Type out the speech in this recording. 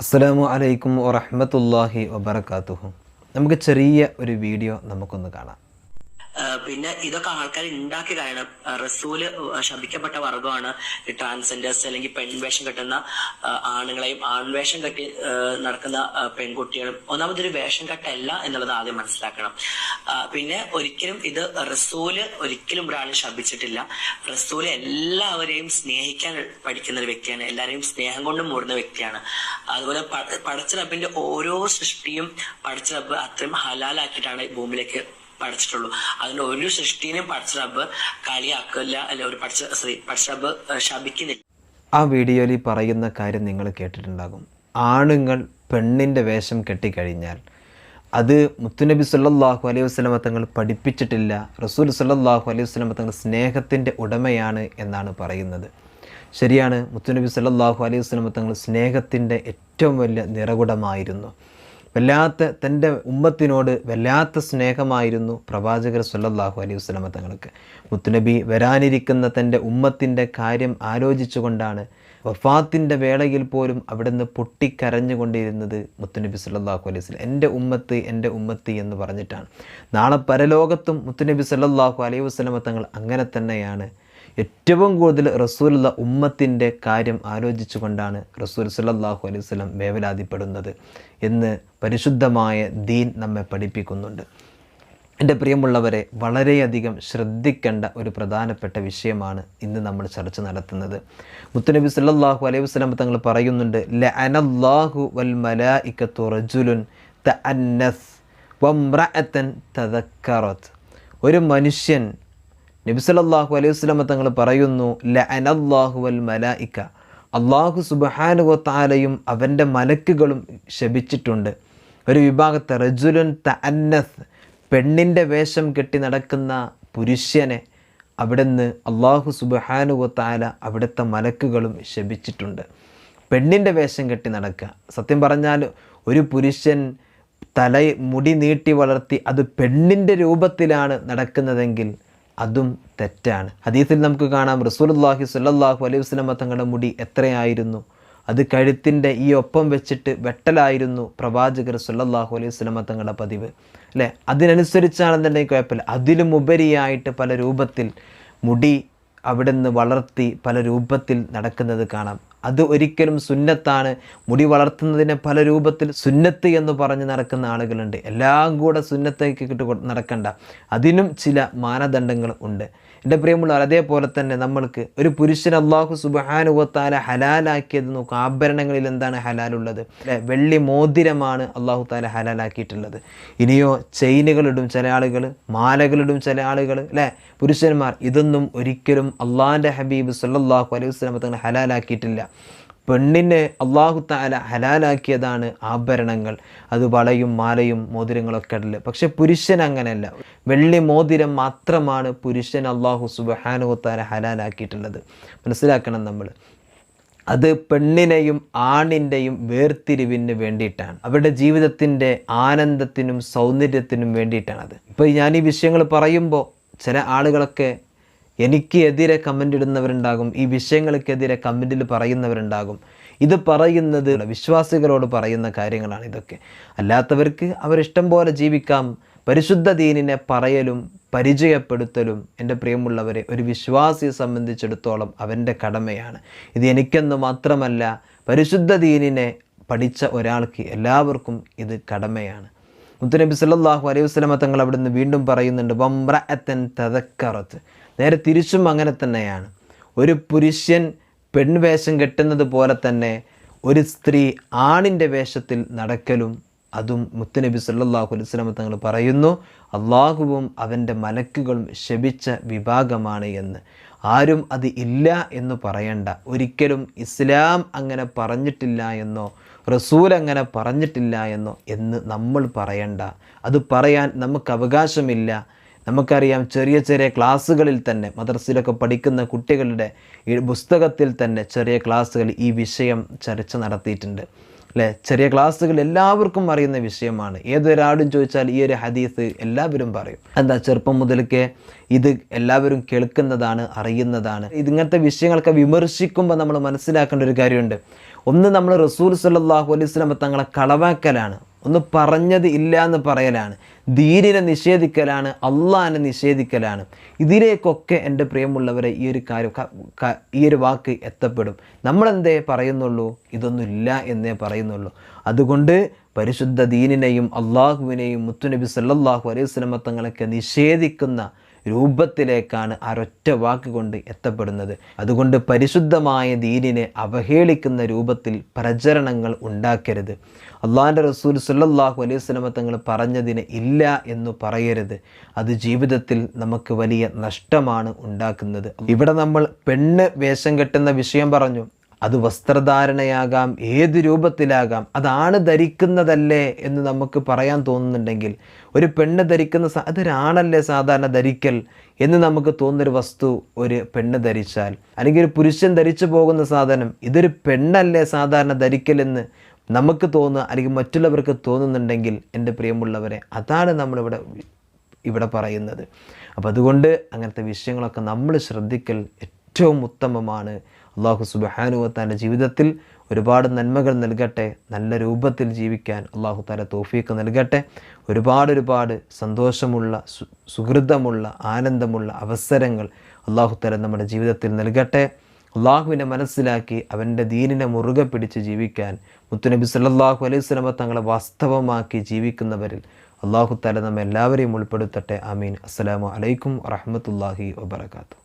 അസ്സലാമു അലൈക്കും വറഹമത്തല്ലാഹി വബറകാതുഹു. നമുക്ക് ചെറിയ ഒരു വീഡിയോ നമുക്കൊന്ന് കാണാം. പിന്നെ ഇതൊക്കെ ആൾക്കാർ ഉണ്ടാക്കി ആ, റസൂൽ ശപിക്കപ്പെട്ട വർഗമാണ് ട്രാൻസ്ജെൻഡേഴ്സ് അല്ലെങ്കിൽ പെൺവേഷം കെട്ടുന്ന ആണുങ്ങളെയും ആൺവേഷം കെട്ടി നടക്കുന്ന പെൺകുട്ടികളും ഒന്നാമതൊരു വേഷം കെട്ടല്ല എന്നുള്ളത് ആദ്യം മനസ്സിലാക്കണം. പിന്നെ ഒരിക്കലും ഇത് റസൂൽ ഒരിക്കലും ഒരാളെ ശപിച്ചിട്ടില്ല. റസൂൽ എല്ലാവരെയും സ്നേഹിക്കാൻ പഠിക്കുന്ന ഒരു വ്യക്തിയാണ്. എല്ലാവരെയും സ്നേഹം കൊണ്ട് മൂടുന്ന വ്യക്തിയാണ്. അതുപോലെ പടച്ചിറപ്പിന്റെ ഓരോ സൃഷ്ടിയും പടച്ച റബ്ബ് അത്രയും ഹലാലാക്കിയിട്ടാണ് ഭൂമിയിലേക്ക് പഠിച്ചിട്ടുള്ളൂ. അതിന്റെ ഒരു സൃഷ്ടിനെയും പഠിച്ച റബ്ബ് കളിയാക്കില്ല അല്ലെ ഒരു പഠിച്ച സോറി പഠിച്ച റബ്ബ് ശപിക്കുന്നില്ല. ആ വീഡിയോയിൽ പറയുന്ന കാര്യം നിങ്ങൾ കേട്ടിട്ടുണ്ടാകും. ആണുങ്ങൾ പെണ്ണിന്റെ വേഷം കെട്ടിക്കഴിഞ്ഞാൽ അത് മുത്തുനബി സല്ലാഹു അലൈഹി വസല്ലമ തങ്ങൾ പഠിപ്പിച്ചിട്ടില്ല. റസൂൽ സല്ലാഹു അലൈഹി വസല്ലമ തങ്ങൾ സ്നേഹത്തിന്റെ ഉടമയാണ് എന്നാണ് പറയുന്നത്. ശരിയാണ് മുത്തുനബി സല്ലാഹു അലൈഹി വസല്ലമ തങ്ങൾ സ്നേഹത്തിന്റെ ഏറ്റവും വലിയ നിറകുടമായിരുന്നു. വല്ലാത്ത തന്റെ ഉമ്മത്തിനോട് വല്ലാത്ത സ്നേഹമായിരുന്നു പ്രവാചകർ സല്ലാഹു അലൈഹി വസല്ലമ തങ്ങൾക്ക്. മുത്തുനബി വരാനിരിക്കുന്ന തന്റെ ഉമ്മത്തിന്റെ കാര്യം ആലോചിച്ചുകൊണ്ടാണ് വഫാത്തിന്റെ വേളയിൽ പോലും അവിടുന്ന് പൊട്ടിക്കരഞ്ഞുകൊണ്ടിരുന്നത് മുത്തുനബി സല്ലാഹു അലൈഹി വസ്ലം എന്റെ ഉമ്മത്ത് എന്റെ ഉമ്മത്ത് എന്ന് പറഞ്ഞിട്ടാണ്. നാളെ പരലോകത്തും മുത്തുനബി സല്ലാഹു അലൈഹി വസല്ലമ തങ്ങൾ അങ്ങനെ തന്നെയാണ്. ഏറ്റവും കൂടുതൽ റസൂലുള്ള ഉമ്മത്തിന്റെ കാര്യം ആലോചിച്ചുകൊണ്ടാണ് റസൂൽ സല്ലാഹു അലൈഹി സ്വലം വേവലാതിപ്പെടുന്നത് എന്ന് പരിശുദ്ധമായ ദീൻ നമ്മെ പഠിപ്പിക്കുന്നുണ്ട്. എന്റെ പ്രിയമുള്ളവരെ വളരെയധികം ശ്രദ്ധിക്കേണ്ട ഒരു പ്രധാനപ്പെട്ട വിഷയമാണ് ഇന്ന് നമ്മൾ ചർച്ച നടത്തുന്നത്. മുത്തുനബി സല്ലാഹു അലൈഹി വസ്ലം തങ്ങൾ പറയുന്നുണ്ട് ലഅനല്ലാഹു വൽ മലായികത്തു റജുലുൻ തഅന്നസ് വംറഅതൻ തദക്കറത്ത് ഒരു മനുഷ്യൻ നബി സല്ലല്ലാഹു അലൈഹി വസല്ലം തങ്ങൾ പറയുന്നു ല അനല്ലാഹു അൽ മലായിക അള്ളാഹു സുബ്ഹാനഹു വതആലയും അവന്റെ മലക്കുകളും ശപിച്ചിട്ടുണ്ട്. ഒരു വിഭാഗത്തെ റജുലുൻ തഅന്നസ് പെണ്ണിന്റെ വേഷം കെട്ടി നടക്കുന്ന പുരുഷനെ അവിടുന്ന് അള്ളാഹു സുബ്ഹാനഹു വതആല അവിടുത്തെ മലക്കുകളും ശപിച്ചിട്ടുണ്ട്. പെണ്ണിന്റെ വേഷം കെട്ടി നടക്കുക. സത്യം പറഞ്ഞാൽ ഒരു പുരുഷൻ തല മുടി നീട്ടി വളർത്തി അത് പെണ്ണിന്റെ രൂപത്തിലാണ് നടക്കുന്നതെങ്കിൽ അതും തെറ്റാണ്. ഹദീസിൽ നമുക്ക് കാണാം റസൂലുള്ളാഹി സുല്ലാഹു അലൈഹി വസ്ലമ തങ്ങളുടെ മുടി എത്രയായിരുന്നു? അത് കഴുത്തിന്റെ ഈ ഒപ്പം വെച്ചിട്ട് വെട്ടലായിരുന്നു പ്രവാചകർ സുല്ലാഹു അലൈഹി വസ്ലമ തങ്ങളുടെ പതിവ്. അല്ലേ? അതിനനുസരിച്ചാണെന്നുണ്ടെങ്കിൽ കുഴപ്പമില്ല. അതിലും ഉപരിയായിട്ട് പല രൂപത്തിൽ മുടി അവിടുന്ന് വളർത്തി പല രൂപത്തിൽ നടക്കുന്നത് കാണാം. അത് ഒരിക്കലും സുന്നത്താണ്. മുടി വളർത്തുന്നതിനെ പല രൂപത്തിൽ സുന്നത്ത് എന്ന് പറഞ്ഞ് നടക്കുന്ന ആളുകളുണ്ട്. എല്ലാം കൂടെ സുന്നത്തേക്ക് കിട്ടു നടക്കണ്ട. അതിനും ചില മാനദണ്ഡങ്ങൾ ഉണ്ട്. എന്റെ പ്രിയമുള്ളവർ അതേപോലെ തന്നെ നമ്മൾക്ക് ഒരു പുരുഷൻ അള്ളാഹു സുബഹാനുവത്താല ഹലാലാക്കിയത് നോക്കുക ആഭരണങ്ങളിൽ എന്താണ് ഹലാലുള്ളത്? അല്ലെ? വെള്ളി മോതിരമാണ് അള്ളാഹു താല ഹലാലാക്കിയിട്ടുള്ളത്. ഇനിയോ ചെയിനുകളിടും ചില ആളുകൾ മാലകളിടും ചില ആളുകൾ അല്ലേ? പുരുഷന്മാർ ഇതൊന്നും ഒരിക്കലും അള്ളാഹിന്റെ ഹബീബ് സല്ലാഹു അലൈഹി തങ്ങൾ ഹലാലാക്കിയിട്ടില്ല. പെണ്ണിനെ അള്ളാഹു താല ഹലാലാക്കിയതാണ് ആഭരണങ്ങൾ. അത് വളയും മാലയും മോതിരങ്ങളൊക്കെ ഇടൽ. പക്ഷെ പുരുഷൻ അങ്ങനെയല്ല. വെള്ളി മോതിരം മാത്രമാണ് പുരുഷൻ അള്ളാഹു സുബഹാനു താല ഹലാലാക്കിയിട്ടുള്ളത്. മനസ്സിലാക്കണം നമ്മൾ. അത് പെണ്ണിനെയും ആണിന്റെയും വേർതിരിവിന് വേണ്ടിയിട്ടാണ്. അവരുടെ ജീവിതത്തിന്റെ ആനന്ദത്തിനും സൗന്ദര്യത്തിനും വേണ്ടിയിട്ടാണത്. ഇപ്പോൾ ഞാൻ ഈ വിഷയങ്ങൾ പറയുമ്പോൾ ചില ആളുകളൊക്കെ എനിക്ക് എതിരെ കമന്റ് ഇടുന്നവരുണ്ടാകും. ഈ വിഷയങ്ങൾക്കെതിരെ കമന്റിൽ പറയുന്നവരുണ്ടാകും. ഇത് പറയുന്നത് വിശ്വാസികളോട് പറയുന്ന കാര്യങ്ങളാണ് ഇതൊക്കെ. അല്ലാത്തവർക്ക് അവരിഷ്ടം പോലെ ജീവിക്കാം. പരിശുദ്ധ ദീനിനെ പറയലും പരിചയപ്പെടുത്തലും എന്റെ പ്രിയമുള്ളവരെ ഒരു വിശ്വാസിയെ സംബന്ധിച്ചിടത്തോളം അവന്റെ കടമയാണ്. ഇത് എനിക്കെന്ന് മാത്രമല്ല പരിശുദ്ധ ദീനിനെ പഠിച്ച ഒരാൾക്ക് എല്ലാവർക്കും ഇത് കടമയാണ്. മുത്തുനബി സല്ലാഹു അലൈഹി വസല്ലമ തങ്ങൾ അവിടുന്ന് വീണ്ടും പറയുന്നുണ്ട് വംറഅത്തൻ തദക്കറത്ത് നേരെ തിരിച്ചും അങ്ങനെ തന്നെയാണ്. ഒരു പുരുഷൻ പെൺവേഷം കെട്ടുന്നത് പോലെ തന്നെ ഒരു സ്ത്രീ ആണിന്റെ വേഷത്തിൽ നടക്കലും അതും മുത്തുനബി സല്ലാഹു അലൈഹി വസല്ലമ തങ്ങൾ പറയുന്നു അള്ളാഹുവും അവന്റെ മലക്കുകളും ശപിച്ച വിഭാഗമാണ് എന്ന്. ആരും അത് ഇല്ല എന്ന് പറയണ്ട. ഒരിക്കലും ഇസ്ലാം അങ്ങനെ പറഞ്ഞിട്ടില്ല എന്നോ റസൂൽ അങ്ങനെ പറഞ്ഞിട്ടില്ല എന്നോ എന്ന് നമ്മൾ പറയണ്ട. അത് പറയാൻ നമുക്ക് അവകാശമില്ല. നമുക്കറിയാം ചെറിയ ചെറിയ ക്ലാസ്സുകളിൽ തന്നെ മദ്രസയിലൊക്കെ പഠിക്കുന്ന കുട്ടികളുടെ ഈ പുസ്തകത്തിൽ തന്നെ ചെറിയ ക്ലാസ്സുകൾ ഈ വിഷയം ചർച്ച നടത്തിയിട്ടുണ്ട്. അല്ലേ? ചെറിയ ക്ലാസ്സുകൾ എല്ലാവർക്കും അറിയുന്ന വിഷയമാണ്. ഏതൊരാളും ചോദിച്ചാൽ ഈ ഒരു ഹദീസ് എല്ലാവരും പറയും. എന്താ ചെറുപ്പം മുതൽക്കേ ഇത് എല്ലാവരും കേൾക്കുന്നതാണ് അറിയുന്നതാണ്. ഇതിങ്ങനത്തെ വിഷയങ്ങളൊക്കെ വിമർശിക്കുമ്പോൾ നമ്മൾ മനസ്സിലാക്കേണ്ട ഒരു കാര്യമുണ്ട്. ഒന്ന് നമ്മൾ റസൂൽ സല്ലാഹു അലൈഹി വസല്ലം തങ്ങളെ കളവാക്കലാണ്. ഒന്ന് പറഞ്ഞത് ഇല്ല എന്ന് പറയലാണ്. ധീരനെ നിഷേധിക്കലാണ് അള്ളാഹിനെ നിഷേധിക്കലാണ്. ഇതിലേക്കൊക്കെ എന്റെ പ്രിയമുള്ളവരെ ഈ ഒരു കാര്യം ഈ ഒരു വാക്ക് എത്തപ്പെടും. നമ്മളെന്തേ പറയുന്നുള്ളൂ? ഇതൊന്നുമില്ല എന്നേ പറയുന്നുള്ളൂ. അതുകൊണ്ട് പരിശുദ്ധ ദീനിനെയും അള്ളാഹുവിനെയും മുത്തുനബി സല്ലാഹു അലൈഹി സ്വലമത്തങ്ങളൊക്കെ തങ്ങളൊക്കെ നിഷേധിക്കുന്ന രൂപത്തിലേക്കാണ് ആ വാക്കുകൊണ്ട് വാക്ക് കൊണ്ട് എത്തപ്പെടുന്നത്. അതുകൊണ്ട് പരിശുദ്ധമായ ദീനിനെ അവഹേളിക്കുന്ന രൂപത്തിൽ പ്രചരണങ്ങൾ ഉണ്ടാക്കരുത്. അള്ളാഹിന്റെ റസൂൽ സല്ലല്ലാഹു അലൈഹി വസല്ലമ തങ്ങൾ പറഞ്ഞതിന് ഇല്ല എന്ന് പറയരുത്. അത് ജീവിതത്തിൽ നമുക്ക് വലിയ നഷ്ടമാണ് ഉണ്ടാക്കുന്നത്. ഇവിടെ നമ്മൾ പെണ്ണ് വേഷം കെട്ടുന്ന വിഷയം പറഞ്ഞു. അത് വസ്ത്രധാരണയാകാം ഏത് രൂപത്തിലാകാം അതാണ് ധരിക്കുന്നതല്ലേ എന്ന് നമുക്ക് പറയാൻ തോന്നുന്നുണ്ടെങ്കിൽ ഒരു പെണ്ണ് ധരിക്കുന്ന അതൊരാണല്ലേ സാധാരണ ധരിക്കൽ എന്ന് നമുക്ക് തോന്നുന്നൊരു വസ്തു ഒരു പെണ്ണ് ധരിച്ചാൽ അല്ലെങ്കിൽ ഒരു പുരുഷൻ ധരിച്ചു പോകുന്ന സാധനം ഇതൊരു പെണ്ണല്ലേ സാധാരണ ധരിക്കലെന്ന് നമുക്ക് തോന്നുക അല്ലെങ്കിൽ മറ്റുള്ളവർക്ക് തോന്നുന്നുണ്ടെങ്കിൽ എന്റെ പ്രിയമുള്ളവരെ അതാണ് നമ്മളിവിടെ ഇവിടെ പറയുന്നത്. അപ്പോൾ അതുകൊണ്ട് അങ്ങനത്തെ വിഷയങ്ങളൊക്കെ നമ്മൾ ശ്രദ്ധിക്കൽ ഏറ്റവും ഉത്തമമാണ്. അള്ളാഹു സുബാനുവത്താന്റെ ജീവിതത്തിൽ ഒരുപാട് നന്മകൾ നൽകട്ടെ നല്ല രൂപത്തിൽ ജീവിക്കാൻ അള്ളാഹു താല തോഫീക്ക് നൽകട്ടെ. ഒരുപാട് ഒരുപാട് സന്തോഷമുള്ള സുഹൃതമുള്ള ആനന്ദമുള്ള അവസരങ്ങൾ അള്ളാഹു താല നമ്മുടെ ജീവിതത്തിൽ നൽകട്ടെ. അള്ളാഹുവിനെ മനസ്സിലാക്കി അവന്റെ ദീനിനെ മുറുകെ പിടിച്ച് ജീവിക്കാൻ മുത്തുനബി സല്ലാഹു അലൈഹി സ്വലമ തങ്ങളെ വാസ്തവമാക്കി ജീവിക്കുന്നവരിൽ അള്ളാഹു താല നമ്മെല്ലാവരെയും ഉൾപ്പെടുത്തട്ടെ. ആമീൻ. അസ്സലാമു അലൈക്കും വറഹമത്തല്ലാഹി വബറകാതുഹു.